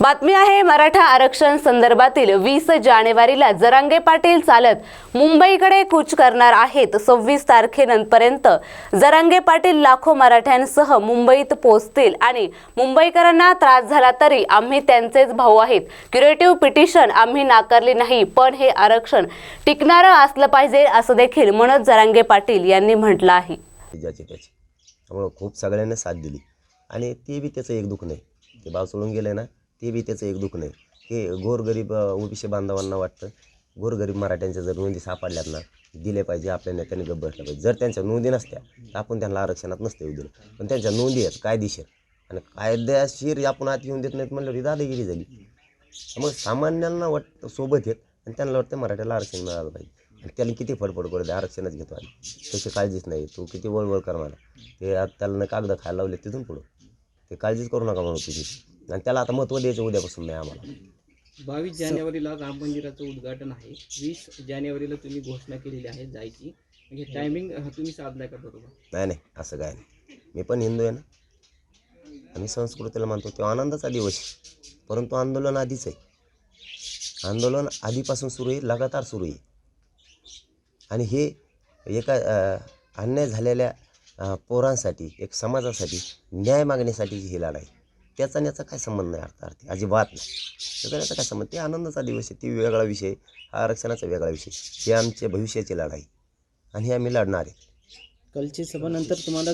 बातमी आहे मराठा आरक्षण संदर्भातील वीस जानेवारीला जरांगे पाटील चालत मुंबईकडे कूच करणार आहेत. सव्वीस तारखेनंतरपर्यंत जरांगे पाटील लाखो मराठ्यांसह मुंबईत पोहोचतील आणि मुंबईकरांना त्रास झाला तरी आम्ही त्यांचेच भाऊ आहेत. क्युरेटिव्ह पिटिशन आम्ही नाकारली नाही पण हे आरक्षण टिकणारं असलं पाहिजे असं देखील मनोज जरांगे पाटील यांनी म्हटलं आहे. खूप सगळ्यांना साथ दिली. आणि ते बी त्याचं एक दुःख नाही. ते भाव सोडून गेले ना ते बी त्याचं एक दुःख नाही हे गोरगरीब ओबीसी बांधवांना वाटतं. गोरगरीब मराठ्यांच्या जर नोंदी सापडल्यात ना दिले पाहिजे आपल्या नेत्यांनी गप्प बसल्या पाहिजे. जर त्यांच्या नोंदी नसत्या तर आपण त्यांना आरक्षणात नसते येऊ दिलं. पण त्यांच्या नोंदी आहेत कायदेशीर. आणि कायद्याशीर आपण आत येऊन देत नाहीत म्हणलं ही दादागिरी झाली. मग सामान्यांना वाटतं सोबत येत आणि त्यांना वाटतं मराठ्याला आरक्षण मिळालं पाहिजे. आणि त्याला किती फडफड करू दे आरक्षणच घेतो आम्ही. त्याची काळजीच नाही तू किती वळवळ कर मला. ते त्याला कागद खायला लावले तिथून पुढं. ते काळजीच करू नका म्हणून तुझी आणि त्याला आता महत्त्व द्यायचं उद्यापासून नाही आम्हाला. बावीस जानेवारीला राम मंदिराचं उद्घाटन आहे. वीस जानेवारीला तुम्ही घोषणा केलेली आहे जायची. म्हणजे टायमिंग तुम्ही साधलाय का बरोबर. नाही नाही असं काय नाही. मी पण हिंदू आहे ना. आम्ही संस्कृतीला मानतो तो आनंदाचा दिवस आहे. परंतु आंदोलन आधीच आहे. आंदोलन आधीपासून सुरू आहे लगातार सुरू आहे. आणि हे एका अ, अन्याय झालेल्या अ, पोरांसाठी एक समाजासाठी न्याय मागण्यासाठीची ही लढाई त्याचा आणि याचा काय संबंध नाही अर्थार्थी अजिबात नाही. त्याचा याचा काय संबंध? ते आनंदाचा दिवस आहे ती वेगळा विषय हा आरक्षणाचा वेगळा विषय ही आमच्या भविष्याची लढाई. आणि ही आम्ही लढणार आहे. कलची सभानंतर तुम्हाला